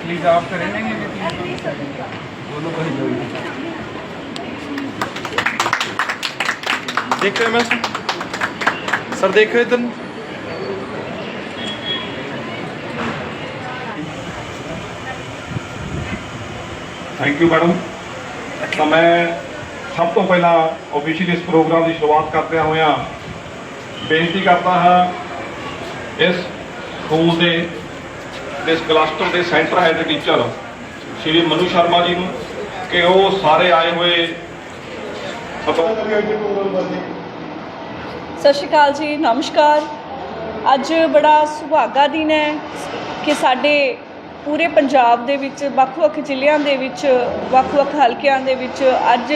Please आप करेंगे ये तीन दोनों को ही ਦੇਖੋ ਮੈਂ ਸਰ ਦੇਖੋ ਇਧਰ ਨੂੰ ਥੈਂਕ ਯੂ ਮੈਡਮ ਤਾਂ ਮੈਂ ਸਭ ਤੋਂ ਪਹਿਲਾਂ ਆਫੀਸ਼ੀਅਲੀ ਇਸ ਪ੍ਰੋਗਰਾਮ ਦੀ ਸ਼ੁਰੂਆਤ ਕਰਦਿਆਂ ਹੋਇਆਂ ਬੇਨਤੀ ਕਰਦਾ ਹਾਂ ਇਸ ਸਕੂਲ ਦੇ ਇਸ ਕਲਸਟਰ ਦੇ center head teacher Shri Manu Sharma ji ਨੂੰ ਕਿ ਉਹ ਸਾਰੇ ਆਏ ਹੋਏ ਸਤਿ ਸ਼੍ਰੀ ਅਕਾਲ ਜੀ, ਨਮਸਕਾਰ। ਅੱਜ ਬੜਾ ਸੁਭਾਗਾ ਦਿਨ ਹੈ ਕਿ ਸਾਡੇ ਪੂਰੇ ਪੰਜਾਬ ਦੇ ਵਿੱਚ, ਵੱਖ-ਵੱਖ ਜ਼ਿਲ੍ਹਿਆਂ ਦੇ ਵਿੱਚ, ਵੱਖ-ਵੱਖ ਹਲਕਿਆਂ ਦੇ ਵਿੱਚ ਅੱਜ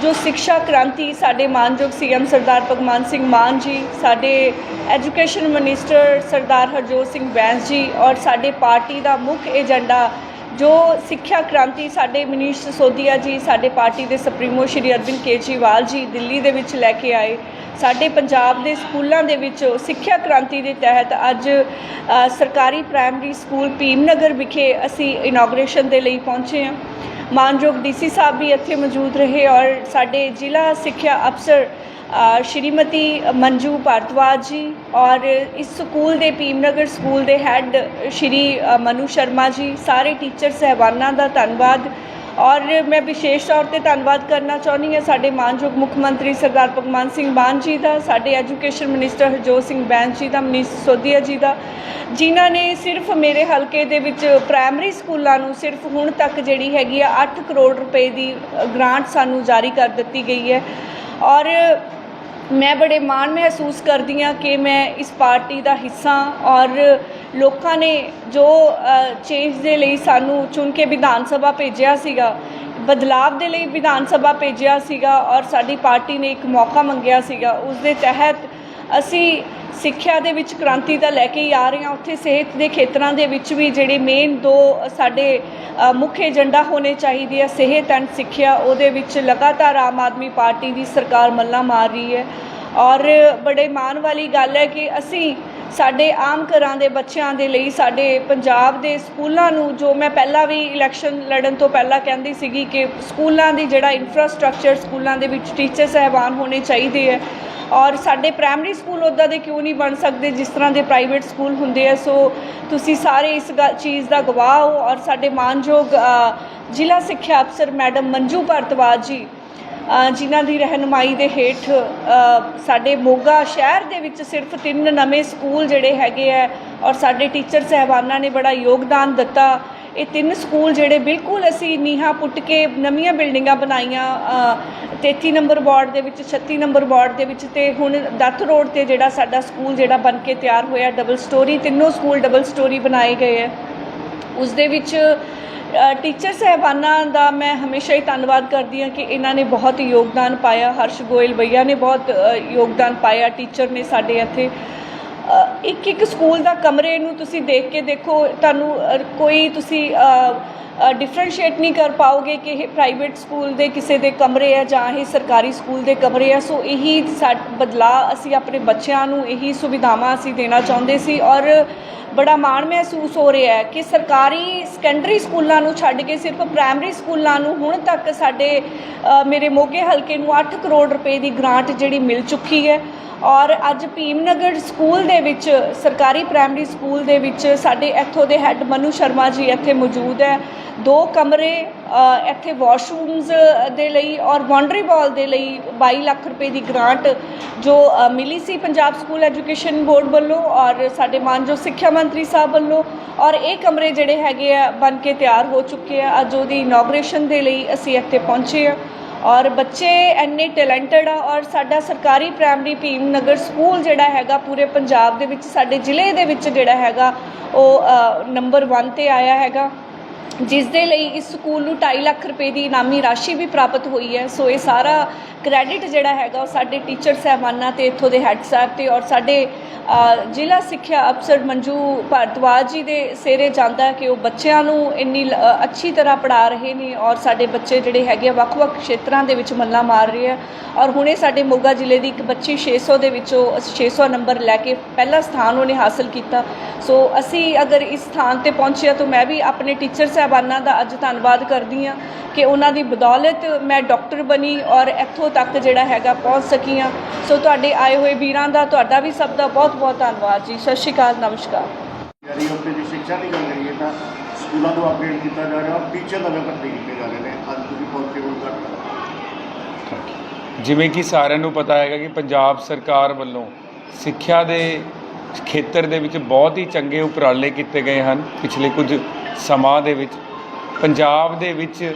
ਜੋ ਸਿੱਖਿਆ ਕ੍ਰਾਂਤੀ ਸਾਡੇ ਮਾਨਯੋਗ ਸੀਐਮ ਸਰਦਾਰ ਭਗਵੰਤ ਸਿੰਘ ਮਾਨ ਜੀ, ਸਾਡੇ ਐਜੂਕੇਸ਼ਨ ਮਿਨਿਸਟਰ ਸਰਦਾਰ ਹਰਜੋਤ ਸਿੰਘ ਬੈਂਸ ਜੀ ਔਰ ਸਾਡੇ ਪਾਰਟੀ ਦਾ ਮੁੱਖ ਏਜੰਡਾ ਜੋ ਸਿੱਖਿਆ ਕ੍ਰਾਂਤੀ ਸਾਡੇ ਮਨੀਸ਼ ਸਿਸੋਦੀਆ ਜੀ, ਸਾਡੇ ਪਾਰਟੀ ਦੇ ਸੁਪਰੀਮੋ ਸ਼੍ਰੀ ਅਰਵਿੰਦ ਕੇਜਰੀਵਾਲ ਜੀ ਦਿੱਲੀ ਦੇ ਵਿੱਚ ਲੈ ਕੇ ਆਏ। ਸਾਡੇ ਪੰਜਾਬ ਦੇ ਸਕੂਲਾਂ ਦੇ ਵਿੱਚ ਸਿੱਖਿਆ ਕ੍ਰਾਂਤੀ ਦੇ ਤਹਿਤ ਅੱਜ ਸਰਕਾਰੀ ਪ੍ਰਾਇਮਰੀ ਸਕੂਲ ਭੀਮਨਗਰ ਵਿਖੇ ਅਸੀਂ ਇਨੋਗ੍ਰੇਸ਼ਨ ਦੇ ਲਈ ਪਹੁੰਚੇ ਹਾਂ। ਮਾਨਯੋਗ ਡੀਸੀ ਸਾਹਿਬ ਵੀ ਇੱਥੇ ਮੌਜੂਦ ਰਹੇ ਔਰ ਸਾਡੇ ਜ਼ਿਲ੍ਹਾ ਸਿੱਖਿਆ ਅਫਸਰ ਸ਼੍ਰੀਮਤੀ ਮੰਜੂ ਭਾਰਤਵਾਜ ਜੀ ਔਰ ਇਸ ਸਕੂਲ ਦੇ ਭੀਮਨਗਰ ਸਕੂਲ ਦੇ ਹੈੱਡ ਸ਼੍ਰੀ ਮਨੂ ਸ਼ਰਮਾ ਜੀ, ਸਾਰੇ ਟੀਚਰ, ਸਹਿਬਾਨਾਂ ਦਾ ਧੰਨਵਾਦ। ਔਰ ਮੈਂ ਵਿਸ਼ੇਸ਼ ਤੌਰ ਤੇ ਧੰਨਵਾਦ ਕਰਨਾ ਚਾਹੁੰਦੀ ਹਾਂ ਸਾਡੇ ਮਾਨਯੋਗ ਮੁੱਖ ਮੰਤਰੀ ਸਰਦਾਰ ਭਗਵੰਤ ਸਿੰਘ ਮਾਨ ਜੀ ਦਾ, ਸਾਡੇ ਐਜੂਕੇਸ਼ਨ ਮਿਨਿਸਟਰ ਹਰਜੋਤ ਸਿੰਘ ਬੈਂਸ ਜੀ ਦਾ, ਮਨੀਸ਼ ਸਿਸੋਦੀਆ ਜੀ ਦਾ, ਜਿਨ੍ਹਾਂ ਨੇ ਸਿਰਫ ਮੇਰੇ ਹਲਕੇ ਦੇ ਵਿੱਚ ਪ੍ਰਾਇਮਰੀ ਸਕੂਲਾਂ ਨੂੰ ਸਿਰਫ ਹੁਣ ਤੱਕ ਜਿਹੜੀ ਹੈਗੀ ਆ 8 ਕਰੋੜ ਰੁਪਏ ਦੀ ਗ੍ਰਾਂਟ ਸਾਨੂੰ ਜਾਰੀ ਕਰ ਦਿੱਤੀ ਗਈ ਹੈ। ਔਰ ਮੈਂ ਬੜੇ ਮਾਣ ਮਹਿਸੂਸ ਕਰਦੀ ਹਾਂ ਕਿ ਮੈਂ ਇਸ ਪਾਰਟੀ ਦਾ ਹਿੱਸਾ ਔਰ ਲੋਕਾਂ ਨੇ ਜੋ ਚੇਂਜ ਦੇ ਲਈ ਸਾਨੂੰ ਚੁਣ ਕੇ ਵਿਧਾਨ ਸਭਾ ਭੇਜਿਆ ਸੀਗਾ, ਬਦਲਾਵ ਦੇ ਲਈ ਵਿਧਾਨ ਸਭਾ ਭੇਜਿਆ ਸੀਗਾ ਔਰ ਸਾਡੀ ਪਾਰਟੀ ਨੇ ਇੱਕ ਮੌਕਾ ਮੰਗਿਆ ਸੀਗਾ, ਉਸ ਦੇ ਤਹਿਤ ਅਸੀਂ ਸਿੱਖਿਆ ਦੇ ਵਿੱਚ ਕ੍ਰਾਂਤੀ ਤਾਂ ਲੈ ਕੇ ਹੀ ਆ ਰਹੇ ਹਾਂ, ਉੱਥੇ ਸਿਹਤ ਦੇ ਖੇਤਰਾਂ ਦੇ ਵਿੱਚ ਵੀ ਜਿਹੜੇ ਮੇਨ ਦੋ ਸਾਡੇ ਮੁੱਖ ਏਜੰਡਾ ਹੋਣੇ ਚਾਹੀਦੇ ਆ, ਸਿਹਤ ਐਂਡ ਸਿੱਖਿਆ, ਉਹਦੇ ਵਿੱਚ ਲਗਾਤਾਰ ਆਮ ਆਦਮੀ ਪਾਰਟੀ ਦੀ ਸਰਕਾਰ ਮੱਲਾਂ ਮਾਰ ਰਹੀ ਹੈ ਔਰ ਬੜੇ ਮਾਣ ਵਾਲੀ ਗੱਲ ਹੈ ਕਿ ਅਸੀਂ ਸਾਡੇ ਆਮ ਘਰਾਂ ਦੇ ਬੱਚਿਆਂ ਦੇ ਲਈ ਸਾਡੇ ਪੰਜਾਬ ਦੇ ਸਕੂਲਾਂ ਨੂੰ ਜੋ ਮੈਂ ਪਹਿਲਾਂ ਵੀ ਇਲੈਕਸ਼ਨ ਲੜਨ ਤੋਂ ਪਹਿਲਾਂ ਕਹਿੰਦੀ ਸੀਗੀ ਕਿ ਸਕੂਲਾਂ ਦੀ ਜਿਹੜਾ ਇਨਫਰਾਸਟ੍ਰਕਚਰ ਸਕੂਲਾਂ ਦੇ ਵਿੱਚ ਟੀਚਰ ਸਹਿਬਾਨ ਹੋਣੇ ਚਾਹੀਦੇ ਹੈ। ਔਰ ਸਾਡੇ ਪ੍ਰਾਇਮਰੀ ਸਕੂਲ ਉੱਦਾਂ ਦੇ ਕਿਉਂ ਨਹੀਂ ਬਣ ਸਕਦੇ ਜਿਸ ਤਰ੍ਹਾਂ ਦੇ ਪ੍ਰਾਈਵੇਟ ਸਕੂਲ ਹੁੰਦੇ ਆ। ਸੋ ਤੁਸੀਂ ਸਾਰੇ ਇਸ ਗ- ਚੀਜ਼ ਦਾ ਗਵਾਹ ਹੋ। ਔਰ ਸਾਡੇ ਮਾਨਯੋਗ ਜ਼ਿਲ੍ਹਾ ਸਿੱਖਿਆ ਅਫਸਰ ਮੈਡਮ ਮੰਜੂ ਭਾਰਤਵਾਜ ਜੀ ਜਿਨ੍ਹਾਂ ਦੀ ਰਹਿਨੁਮਾਈ ਦੇ ਹੇਠ ਸਾਡੇ ਮੋਗਾ ਸ਼ਹਿਰ ਦੇ ਵਿੱਚ ਸਿਰਫ ਤਿੰਨ ਨਵੇਂ ਸਕੂਲ ਜਿਹੜੇ ਹੈਗੇ ਆ ਔਰ ਸਾਡੇ ਟੀਚਰ ਸਹਿਬਾਨਾਂ ਨੇ ਬੜਾ ਯੋਗਦਾਨ ਦਿੱਤਾ। ਇਹ ਤਿੰਨ ਸਕੂਲ ਜਿਹੜੇ ਬਿਲਕੁਲ ਅਸੀਂ ਨੀਹਾਂ ਪੁੱਟ ਕੇ ਨਵੀਆਂ ਬਿਲਡਿੰਗਾਂ ਬਣਾਈਆਂ ਅ, 33 ਨੰਬਰ ਵਾਰਡ ਦੇ ਵਿੱਚ 36 ਨੰਬਰ ਵਾਰਡ ਦੇ ਵਿੱਚ ਤੇ ਹੁਣ ਦੱਤ ਰੋਡ ਤੇ ਜਿਹੜਾ ਸਾਡਾ ਸਕੂਲ ਜਿਹੜਾ ਬਣ ਕੇ ਤਿਆਰ ਹੋਇਆ ਡਬਲ ਸਟੋਰੀ ਤਿੰਨੋਂ ਸਕੂਲ ਡਬਲ ਸਟੋਰੀ ਬਣਾਏ ਗਏ ਹੈ ਉਸ ਦੇ ਵਿੱਚ ਟੀਚਰ ਸਹਿਬਾਨਾਂ ਦਾ ਮੈਂ ਹਮੇਸ਼ਾ ਹੀ ਧੰਨਵਾਦ ਕਰਦੀ ਹਾਂ ਕਿ ਇਹਨਾਂ ਨੇ ਬਹੁਤ ਯੋਗਦਾਨ ਪਾਇਆ। ਹਰਸ਼ ਗੋਇਲ ਭਈਆ ਨੇ ਬਹੁਤ ਯੋਗਦਾਨ ਪਾਇਆ। ਟੀਚਰ ਨੇ ਸਾਡੇ ਇੱਥੇ ਇੱਕ ਇੱਕ ਸਕੂਲ ਦਾ ਕਮਰੇ ਨੂੰ ਤੁਸੀਂ ਦੇਖ ਕੇ ਦੇਖੋ। ਤੁਹਾਨੂੰ ਕੋਈ ਤੁਸੀਂ ਡਿਫਰੈਂਸ਼ੀਏਟ ਨਹੀਂ ਕਰ ਪਾਓਗੇ ਕਿ ਇਹ ਪ੍ਰਾਈਵੇਟ ਸਕੂਲ ਦੇ ਕਿਸੇ ਦੇ ਕਮਰੇ ਆ ਜਾਂ ਇਹ ਸਰਕਾਰੀ ਸਕੂਲ ਦੇ ਕਮਰੇ ਆ, ਸੋ ਇਹੀ ਸਾ, ਬਦਲਾਅ ਅਸੀਂ ਆਪਣੇ ਬੱਚਿਆਂ ਨੂੰ ਇਹੀ ਸੁਵਿਧਾਵਾਂ ਅਸੀਂ ਦੇਣਾ ਚਾਹੁੰਦੇ ਸੀ ਔਰ ਬੜਾ ਮਾਣ ਮਹਿਸੂਸ ਹੋ ਰਿਹਾ ਹੈ ਕਿ ਸਰਕਾਰੀ ਸੈਕੰਡਰੀ ਸਕੂਲਾਂ ਨੂੰ ਛੱਡ ਕੇ ਸਿਰਫ ਪ੍ਰਾਇਮਰੀ ਸਕੂਲਾਂ ਨੂੰ ਹੁਣ ਤੱਕ ਸਾਡੇ ਮੇਰੇ ਮੋਗੇ ਹਲਕੇ ਨੂੰ 8 ਕਰੋੜ ਰੁਪਏ ਦੀ ਗ੍ਰਾਂਟ ਜਿਹੜੀ ਮਿਲ ਚੁੱਕੀ ਹੈ ਔਰ ਅੱਜ ਭੀਮਨਗਰ ਸਕੂਲ ਦੇ ਵਿੱਚ, ਸਰਕਾਰੀ ਪ੍ਰਾਇਮਰੀ ਸਕੂਲ ਦੇ ਵਿੱਚ ਸਾਡੇ ਇੱਥੋਂ ਦੇ ਹੈੱਡ ਮਨੂ ਸ਼ਰਮਾ ਜੀ ਇੱਥੇ ਮੌਜੂਦ ਹੈ। ਦੋ ਕਮਰੇ ਇੱਥੇ ਵਾਸ਼ਰੂਮਸ ਦੇ ਲਈ ਔਰ ਬਾਉਂਡਰੀ ਵਾਲ ਦੇ ਲਈ 22 ਲੱਖ ਰੁਪਏ ਦੀ ਗ੍ਰਾਂਟ ਜੋ ਮਿਲੀ ਸੀ ਪੰਜਾਬ ਸਕੂਲ ਐਜੂਕੇਸ਼ਨ ਬੋਰਡ ਵੱਲੋਂ ਔਰ ਸਾਡੇ ਮਾਨਯੋਗ ਸਿੱਖਿਆ ਮੰਤਰੀ ਸਾਹਿਬ ਵੱਲੋਂ ਔਰ ਇਹ ਕਮਰੇ ਜਿਹੜੇ ਹੈਗੇ ਆ ਬਣ ਕੇ ਤਿਆਰ ਹੋ ਚੁੱਕੇ ਆ। ਅੱਜ ਉਹਦੀ ਇਨੋਗ੍ਰੇਸ਼ਨ ਦੇ ਲਈ ਅਸੀਂ ਇੱਥੇ ਪਹੁੰਚੇ ਆ ਔਰ ਬੱਚੇ ਇੰਨੇ ਟੈਲੈਂਟਡ ਆ ਔਰ ਸਾਡਾ ਸਰਕਾਰੀ ਪ੍ਰਾਇਮਰੀ ਭੀਮ ਨਗਰ ਸਕੂਲ ਜਿਹੜਾ ਹੈਗਾ ਪੂਰੇ ਪੰਜਾਬ ਦੇ ਵਿੱਚ, ਸਾਡੇ ਜ਼ਿਲ੍ਹੇ ਦੇ ਵਿੱਚ ਜਿਹੜਾ ਹੈਗਾ ਉਹ ਨੰਬਰ 1 ਤੇ ਆਇਆ ਹੈਗਾ। ਜਿਸ ਦੇ ਲਈ ਇਸ ਸਕੂਲ ਨੂੰ 2.5 ਲੱਖ ਰੁਪਏ ਦੀ ਇਨਾਮੀ ਰਾਸ਼ੀ ਵੀ ਪ੍ਰਾਪਤ ਹੋਈ ਹੈ। ਸੋ ਇਹ ਸਾਰਾ ਕ੍ਰੈਡਿਟ ਜਿਹੜਾ ਹੈਗਾ ਉਹ ਸਾਡੇ ਟੀਚਰ ਸਾਹਿਬਾਨਾਂ ਤੇ, ਇੱਥੋਂ ਦੇ ਹੈੱਡ ਸਾਹਿਬ ਤੇ ਔਰ ਸਾਡੇ ਜ਼ਿਲ੍ਹਾ ਸਿੱਖਿਆ ਅਫਸਰ ਮੰਜੂ ਭਾਰਤਵਾਜ ਜੀ ਦੇ ਸਿਰੇ ਜਾਂਦਾ ਕਿ ਉਹ ਬੱਚਿਆਂ ਨੂੰ ਇੰਨੀ ਲ- ਅੱਛੀ ਤਰ੍ਹਾਂ ਪੜ੍ਹਾ ਰਹੇ ਨੇ ਔਰ ਸਾਡੇ ਬੱਚੇ ਜਿਹੜੇ ਹੈਗੇ ਆ ਵੱਖ-ਵੱਖ ਖੇਤਰਾਂ ਦੇ ਵਿੱਚ ਮੱਲਾਂ ਮਾਰ ਰਹੇ ਆ। ਔਰ ਹੁਣੇ ਸਾਡੇ ਮੋਗਾ ਜ਼ਿਲ੍ਹੇ ਦੀ ਇੱਕ ਬੱਚੀ 600 ਦੇ ਵਿੱਚੋਂ 600 ਨੰਬਰ ਲੈ ਕੇ ਪਹਿਲਾ ਸਥਾਨ ਉਹਨੇ ਹਾਸਲ ਕੀਤਾ। ਸੋ ਅਸੀਂ ਅਗਰ ਇਸ ਸਥਾਨ ਤੇ ਪਹੁੰਚੇ ਤਾਂ ਮੈਂ ਵੀ ਆਪਣੇ ਟੀਚਰ ਸਾਹਿਬਾਨਾਂ ਦਾ ਅੱਜ ਧੰਨਵਾਦ ਕਰਦੀ ਹਾਂ ਕਿ ਉਹਨਾਂ ਦੀ ਬਦੌਲਤ ਮੈਂ ਡਾਕਟਰ ਬਣੀ ਔਰ ਇੱਥੋਂ ਤੱਕ ਜਿਹੜਾ ਹੈਗਾ ਪਹੁੰਚ ਸਕੀ ਹਾਂ ਸੋ ਤੁਹਾਡੇ ਆਏ ਹੋਏ ਵੀਰਾਂ ਦਾ ਤੁਹਾਡਾ ਵੀ ਸਭ ਦਾ ਬਹੁਤ ਬਹੁਤ ਧੰਨਵਾਦ ਜੀ। ਸਤਿ ਸ਼੍ਰੀ ਅਕਾਲ ਨਮਸਕਾਰ। ਜਾਰੀ ਉੱਤੇ ਦੀ ਸਿੱਖਿਆ ਦੀ ਗੱਲ ਕਰੀਏ ਤਾਂ ਸਕੂਲਾਂ ਨੂੰ ਅਪਡੇਟ ਕੀਤਾ ਜਾ ਰਿਹਾ ਔਰ ਟੀਚਰ ਨਵੇਂ ਭਰਤੀ ਕੀਤੇ ਜਾ ਰਹੇ ਨੇ। ਅੱਜ ਤੁਸੀਂ ਪਹੁੰਚੇ ਹੋ ਕਰ ਜਿਵੇਂ ਕਿ ਸਾਰਿਆਂ ਨੂੰ ਪਤਾ ਹੈਗਾ ਕਿ ਪੰਜਾਬ ਸਰਕਾਰ ਵੱਲੋਂ ਸਿੱਖਿਆ ਦੇ ਖੇਤਰ ਦੇ ਵਿੱਚ ਬਹੁਤ ਹੀ ਚੰਗੇ ਉਪਰਾਲੇ ਕੀਤੇ ਗਏ ਹਨ। ਪਿਛਲੇ ਕੁਝ ਸਮਾਂ ਦੇ ਵਿੱਚ ਪੰਜਾਬ ਦੇ ਵਿੱਚ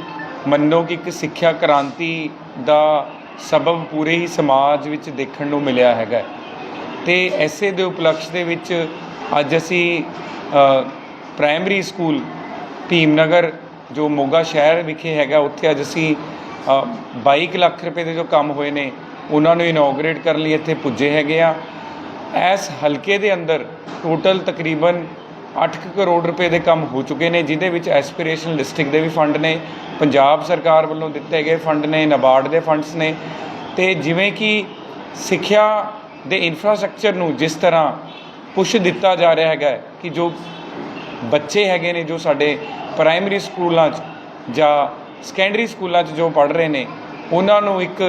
ਮੰਨੋ ਕਿ ਇੱਕ ਸਿੱਖਿਆ ਕ੍ਰਾਂਤੀ ਦਾ ਸਬਬ ਪੂਰੇ ਹੀ ਸਮਾਜ ਵਿੱਚ ਦੇਖਣ ਨੂੰ ਮਿਲਿਆ ਹੈਗਾ। ਤੇ ਐਸੇ ਦੇ ਉਪਲਕਸ਼ ਦੇ ਵਿੱਚ ਅੱਜ ਅਸੀਂ ਪ੍ਰਾਇਮਰੀ ਸਕੂਲ ਭੀਮਨਗਰ ਜੋ ਮੋਗਾ ਸ਼ਹਿਰ ਵਿਖੇ ਹੈਗਾ ਉੱਥੇ ਅੱਜ ਅਸੀਂ ਅ, 22 ਲੱਖ ਰੁਪਏ ਦੇ ਜੋ ਕੰਮ ਹੋਏ ਨੇ ਉਹਨਾਂ ਨੂੰ ਇਨੋਗਰੇਟ ਕਰਨ ਲਈ ਇੱਥੇ ਪੁੱਜੇ ਹੈਗੇ ਆ। ਇਸ ਹਲਕੇ ਦੇ ਅੰਦਰ ਟੋਟਲ ਤਕਰੀਬਨ 8 ਕਰੋੜ ਰੁਪਏ ਦੇ ਕੰਮ ਹੋ ਚੁੱਕੇ ਨੇ, ਜਿਹਦੇ ਵਿੱਚ ਐਸਪੀਰੇਸ਼ਨ ਡਿਸਟ੍ਰਿਕਟ ਦੇ ਵੀ ਫੰਡ ਨੇ, ਪੰਜਾਬ ਸਰਕਾਰ ਵੱਲੋਂ ਦਿੱਤੇ ਗਏ ਫੰਡ ਨੇ ਨਾਬਾਰਡ ਦੇ ਫੰਡਸ ਨੇ, ਤੇ ਜਿਵੇਂ ਕਿ ਸਿੱਖਿਆ ਦੇ ਇਨਫਰਾਸਟ੍ਰਕਚਰ ਨੂੰ ਜਿਸ ਤਰ੍ਹਾਂ ਪੁਸ਼ ਦਿੱਤਾ ਜਾ ਰਿਹਾ ਹੈਗਾ ਕਿ ਜੋ ਬੱਚੇ ਹੈਗੇ ਨੇ, ਜੋ ਸਾਡੇ ਪ੍ਰਾਇਮਰੀ ਸਕੂਲਾਂ 'ਚ ਜਾਂ ਸੈਕੰਡਰੀ ਸਕੂਲਾਂ 'ਚ ਜੋ ਪੜ੍ਹ ਰਹੇ ਨੇ, ਉਹਨਾਂ ਨੂੰ ਇੱਕ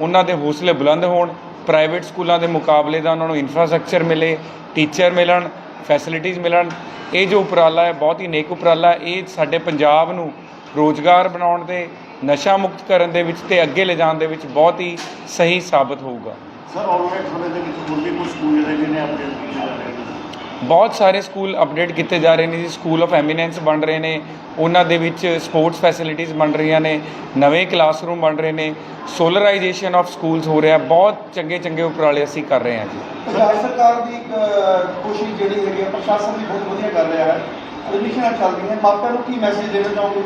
ਉਹਨਾਂ ਦੇ ਹੌਸਲੇ ਬੁਲੰਦ ਹੋਣ ਪ੍ਰਾਈਵੇਟ ਸਕੂਲਾਂ ਦੇ ਮੁਕਾਬਲੇ ਦਾ ਉਹਨਾਂ ਨੂੰ ਇਨਫਰਾਸਟ੍ਰਕਚਰ ਮਿਲੇ ਟੀਚਰ ਮਿਲਣ ਫੈਸਿਲਿਟੀਜ਼ ਮਿਲਣ। ਇਹ ਜੋ ਉਪਰਾਲਾ ਹੈ, ਬਹੁਤ ਹੀ ਨੇਕ ਉਪਰਾਲਾ ਇਹ ਸਾਡੇ ਪੰਜਾਬ ਨੂੰ ਰੋਜ਼ਗਾਰ ਬਣਾਉਣ ਦੇ, ਨਸ਼ਾ ਮੁਕਤ ਕਰਨ ਦੇ ਵਿੱਚ ਤੇ ਅੱਗੇ ਲਿਜਾਣ ਦੇ ਵਿੱਚ ਬਹੁਤ ਹੀ ਸਹੀ ਸਾਬਤ ਹੋਊਗਾ। ਸਰ ਆਉਣ ਵਾਲੇ ਸਮੇਂ ਦੇ ਵਿੱਚ ਹੋਰ ਵੀ ਕੁਝ ਸਕੂਲ ਜਿਹੜੇ ਜਿਹਨੇ ਅਪਡੇਟ ਬਹੁਤ ਸਾਰੇ ਸਕੂਲ ਅਪਡੇਟ ਕੀਤੇ ਜਾ ਰਹੇ ਨੇ ਜੀ। ਸਕੂਲ ਆਫ ਐਮੀਨੈਂਸ ਬਣ ਰਹੇ ਨੇ। ਉਹਨਾਂ ਦੇ ਵਿੱਚ ਸਪੋਰਟਸ ਫੈਸਿਲਿਟੀਜ਼ ਬਣ ਰਹੀਆਂ ਨੇ। ਨਵੇਂ ਕਲਾਸਰੂਮ ਬਣ ਰਹੇ ਨੇ। ਸੋਲਰਾਈਜੇਸ਼ਨ ਆਫ ਸਕੂਲਸ ਹੋ ਰਿਹਾ। ਬਹੁਤ ਚੰਗੇ ਚੰਗੇ ਉਪਰਾਲੇ ਅਸੀਂ ਕਰ ਰਹੇ ਹਾਂ ਜੀ। ਪੰਜਾਬ ਸਰਕਾਰ ਦੀ ਕੋਸ਼ਿਸ਼ ਜਿਹੜੀ ਹੈਗੀ ਹੈ ਪ੍ਰਸ਼ਾਸਨ ਵੀ ਬਹੁਤ ਵਧੀਆ ਕਰ ਰਿਹਾ ਹੈ। ਐਡਮਿਸ਼ਨਾਂ ਚੱਲ ਰਹੀਆਂ ਮਾਪਿਆਂ ਨੂੰ ਕੀ ਮੈਸੇਜ ਦੇਣਾ ਚਾਹੋਗੇ?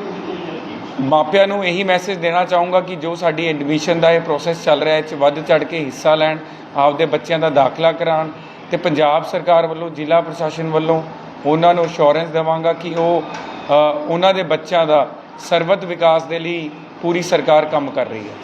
ਮਾਪਿਆਂ ਨੂੰ ਇਹੀ ਮੈਸੇਜ ਦੇਣਾ ਚਾਹੂੰਗਾ ਕਿ ਜੋ ਸਾਡੀ ਐਡਮਿਸ਼ਨ ਦਾ ਇਹ ਪ੍ਰੋਸੈਸ ਚੱਲ ਰਿਹਾ ਹੈ 'ਚ ਵੱਧ ਚੜ ਕੇ ਹਿੱਸਾ ਲੈਣ ਆਪਦੇ ਬੱਚਿਆਂ ਦਾ ਦਾਖਲਾ ਕਰਾਉਣ। ਤੇ ਪੰਜਾਬ ਸਰਕਾਰ ਵੱਲੋਂ, ਜ਼ਿਲ੍ਹਾ ਪ੍ਰਸ਼ਾਸਨ ਵੱਲੋਂ ਉਹਨਾਂ ਨੂੰ ਅਸ਼ੋਰੈਂਸ ਦੇਵਾਂਗਾ ਕਿ ਉਹ ਉਹਨਾਂ ਦੇ ਬੱਚਿਆਂ ਦਾ ਸਰਬਤ ਵਿਕਾਸ ਦੇ ਲਈ ਪੂਰੀ ਸਰਕਾਰ ਕੰਮ ਕਰ ਰਹੀ ਹੈ।